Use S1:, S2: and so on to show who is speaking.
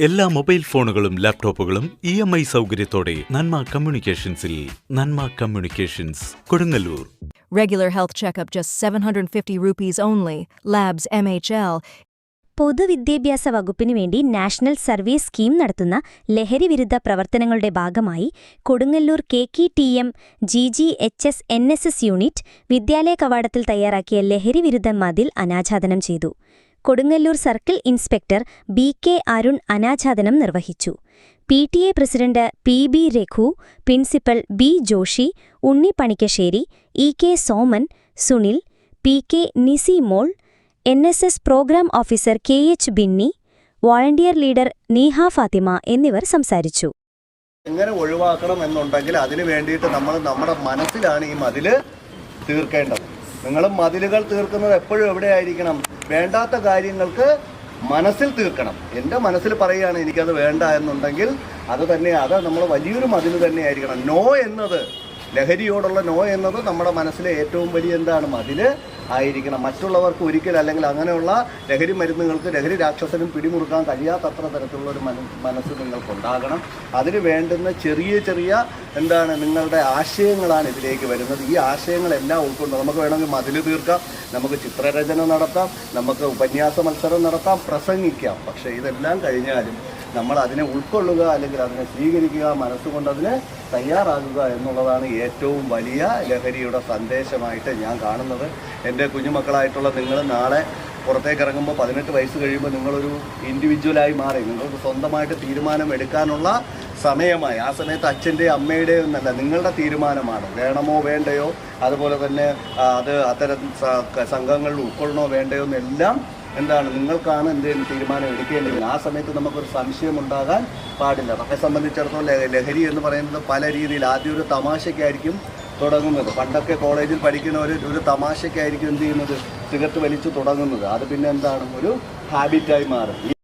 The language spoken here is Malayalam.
S1: എല്ലാ മൊബൈൽ ഫോണുകളും ലാപ്ടോപ്പുകളും ഇ എം ഐ സൗകര്യത്തോടെ Nanma കമ്മ്യൂണിക്കേഷൻസിൽ Nanma communications Kodungallur
S2: Regular health checkup just 750 rupees only. Labs MHL.
S3: പൊതുവിദ്യാഭ്യാസ വകുപ്പിനു വേണ്ടി നാഷണൽ സർവീസ് സ്കീം നടത്തുന്ന ലഹരി വിരുദ്ധ പ്രവർത്തനങ്ങളുടെ ഭാഗമായി Kodungallur K K T M G G H S N S S unit വിദ്യാലയ കവാടത്തിൽ തയ്യാറാക്കിയ ലഹരി വിരുദ്ധ മതിൽ അനാച്ഛാദനം ചെയ്തു Kodungallur circle inspector B K Arun അനാച്ഛാദനം നിർവഹിച്ചു. P T A president P B Raghu principal B Joshi Unni Panikkassery E K Soman Sunil P K Nisimol N S S programme officer K H Binny volunteer leader Neeha Fathima എന്നിവർ സംസാരിച്ചു.
S4: എങ്ങനെ ഒഴിവാക്കണം എന്നുണ്ടെങ്കിൽ അതിനു വേണ്ടിയിട്ട് നമ്മൾ നമ്മുടെ മനസ്സിലാണ് ഈ മതിൽ തീർക്കേണ്ടത്. നിങ്ങൾ മതിലുകൾ തീർക്കുന്നത് എപ്പോഴും എവിടെയായിരിക്കണം? വേണ്ടാത്ത കാര്യങ്ങൾക്ക് മനസ്സിൽ തീർക്കണം. എന്റെ മനസ്സിൽ പറയുകയാണ് എനിക്കത് വേണ്ട എന്നുണ്ടെങ്കിൽ അത് തന്നെ അത് നമ്മൾ വലിയൊരു മതിൽ തന്നെയായിരിക്കണം. നോ എന്നത് ലഹരിയോടുള്ള നോ എന്നത് നമ്മുടെ മനസ്സിലെ ഏറ്റവും വലിയ എന്താണ് മതിൽ? ആയിരിക്കണം. മറ്റുള്ളവർക്ക് ഒരിക്കൽ അല്ലെങ്കിൽ അങ്ങനെയുള്ള ലഹരി മരുന്നുകൾക്ക് ലഹരി രാക്ഷസനും പിടിമുറുക്കാൻ കഴിയാത്തത്ര തരത്തിലുള്ള ഒരു മന മനസ്സ് നിങ്ങൾക്കുണ്ടാകണം. അതിന് വേണ്ടുന്ന ചെറിയ ചെറിയ എന്താണ് നിങ്ങളുടെ ആശയങ്ങളാണ് ഇതിലേക്ക് വരുന്നത്. ഈ ആശയങ്ങളെല്ലാം ഉൾക്കൊണ്ട് നമുക്ക് വേണമെങ്കിൽ മതിൽ തീർക്കാം നമുക്ക് ചിത്രരചന നടത്താം നമുക്ക് ഉപന്യാസ മത്സരം നടത്താം പ്രസംഗിക്കാം. പക്ഷേ ഇതെല്ലാം കഴിഞ്ഞാലും നമ്മൾ അതിനെ ഉൾക്കൊള്ളുക അല്ലെങ്കിൽ അതിനെ സ്വീകരിക്കുക മനസ്സുകൊണ്ട് അതിനെ തയ്യാറാകുക എന്നുള്ളതാണ് ഏറ്റവും വലിയ ലഹരിയുടെ സന്ദേശമായിട്ട് ഞാൻ കാണുന്നത്. എന്റെ കുഞ്ഞുമക്കളായിട്ടുള്ള നിങ്ങൾ നാളെ പുറത്തേക്ക് ഇറങ്ങുമ്പോൾ പതിനെട്ട് വയസ്സ് കഴിയുമ്പോൾ നിങ്ങളൊരു ഇൻഡിവിജ്വലായി മാറി നിങ്ങൾക്ക് സ്വന്തമായിട്ട് തീരുമാനം എടുക്കാനുള്ള സമയമായി. ആ സമയത്ത് അച്ഛന്റെയും അമ്മയുടെയും എന്നല്ല നിങ്ങളുടെ തീരുമാനമാണ്. വേണമോ വേണ്ടയോ? അതുപോലെ തന്നെ അത് അത്തരം സംഘങ്ങളിൽ ഉൾക്കൊള്ളണോ വേണ്ടയോ എന്നെല്ലാം എന്താണ് നിങ്ങൾക്കാണ് എന്തെങ്കിലും തീരുമാനം എടുക്കേണ്ടത് ആ സമയത്ത് നമുക്കൊരു സംശയം ഉണ്ടാകാൻ പാടില്ല. നമ്മെ സംബന്ധിച്ചിടത്തോളം ലഹ- ലഹരി എന്ന് പറയുന്നത് പല രീതിയിൽ ആദ്യം ഒരു തമാശയ്ക്കായിരിക്കും തുടങ്ങുന്നത്. പണ്ടൊക്കെ കോളേജിൽ പഠിക്കുന്ന ഒരു ഒരു തമാശയ്ക്കായിരിക്കും എന്ത് ചെയ്യുന്നത്? സിഗരറ്റ് വലിച്ചു തുടങ്ങുന്നത്. അത് പിന്നെ എന്താണ്? ഒരു ഹാബിറ്റായി മാറും.